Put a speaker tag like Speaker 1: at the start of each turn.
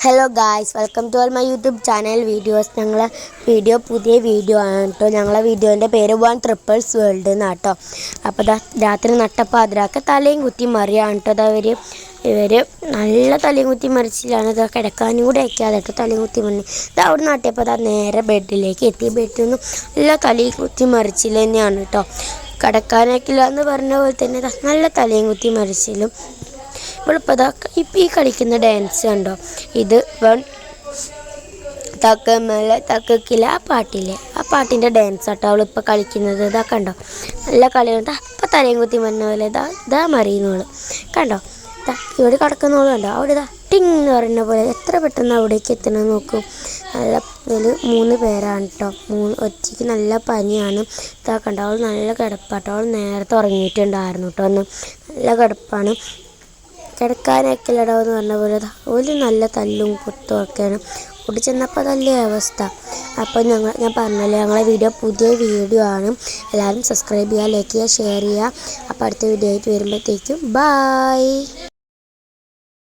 Speaker 1: Hello guys welcome to all my YouTube channel videos ഞങ്ങളെ video പുതിയ video ആണ് കേട്ടോ ഞങ്ങളെ വീഡിയോന്റെ പേര് വൺ ട്രിപ്പിൾസ് വേൾഡ് എന്നാണ് കേട്ടോ അപ്പോൾ രാത്രി നട്ടപ്പാതിരാക്ക് തലയും കുത്തി മറിയാണ് കേട്ടോ അത് അവർ ഇവർ നല്ല തലയും കുത്തി മറിച്ചിലാണ്. ഇതാ കിടക്കാനും കൂടെ അയക്കാതെ കേട്ടോ തലയും കുത്തി മറിഞ്ഞ്. ഇത് അവിടെ നട്ടിയപ്പോൾ അതാ നേരെ ബെഡിലേക്ക് എത്തി. ബെഡിൽ നിന്നും നല്ല തലയും കുത്തി മറിച്ചിൽ തന്നെയാണ് കേട്ടോ കിടക്കാനൊക്കില്ല എന്ന് പറഞ്ഞ പോലെ തന്നെ നല്ല തലയും കുത്തി മറിച്ചിലും ഇവളിപ്പോൾ ഇതാ ഇപ്പം ഈ കളിക്കുന്ന ഡാൻസ് കണ്ടോ? ഇത് തക്കമല തക്കക്കില്ല ആ പാട്ടില്ലേ? ആ പാട്ടിന്റെ ഡാൻസ് ആട്ടോ അവളിപ്പോൾ കളിക്കുന്നത്. ഇതാ കണ്ടോ? നല്ല കളിയുണ്ട് അപ്പം തലയും കുത്തി മഞ്ഞ പോലെ ഇതാ ഇതാ മറിയുന്നവൾ. കണ്ടോ? ഇതാ ഇവിടെ കിടക്കുന്നവൾ കണ്ടോ? അവിടെ ഇതാ ടിങ് എന്ന് പറയുന്ന പോലെ എത്ര പെട്ടെന്ന് അവിടേക്ക് എത്തണം നോക്കൂ. നല്ല ഇതിൽ മൂന്ന് പേരാണ് കേട്ടോ മൂന്ന് ഒറ്റയ്ക്ക് നല്ല പനിയാണ്. ഇതാ കണ്ടോ? അവൾ നല്ല കിടപ്പാട്ടോ. അവൾ നേരത്തെ ഉറങ്ങിയിട്ടുണ്ടായിരുന്നു കേട്ടോ ഒന്ന് നല്ല കിടപ്പാണ്. കിടക്കാനൊക്കെ ഇടവെന്ന് പറഞ്ഞ പോലെ ഒരു നല്ല തല്ലും കുത്തും ഒക്കെയാണ്. കൂടി ചെന്നപ്പോൾ അതല്ലേ അവസ്ഥ. അപ്പോൾ ഞങ്ങൾ ഞാൻ പറഞ്ഞല്ലോ ഞങ്ങളെ വീഡിയോ പുതിയ വീഡിയോ ആണ്. എല്ലാവരും സബ്സ്ക്രൈബ് ചെയ്യുക ലൈക്ക് ചെയ്യുക ഷെയർ ചെയ്യുക. അപ്പോൾ അടുത്ത വീഡിയോ ആയിട്ട് വരുമ്പോഴത്തേക്കും ബായ്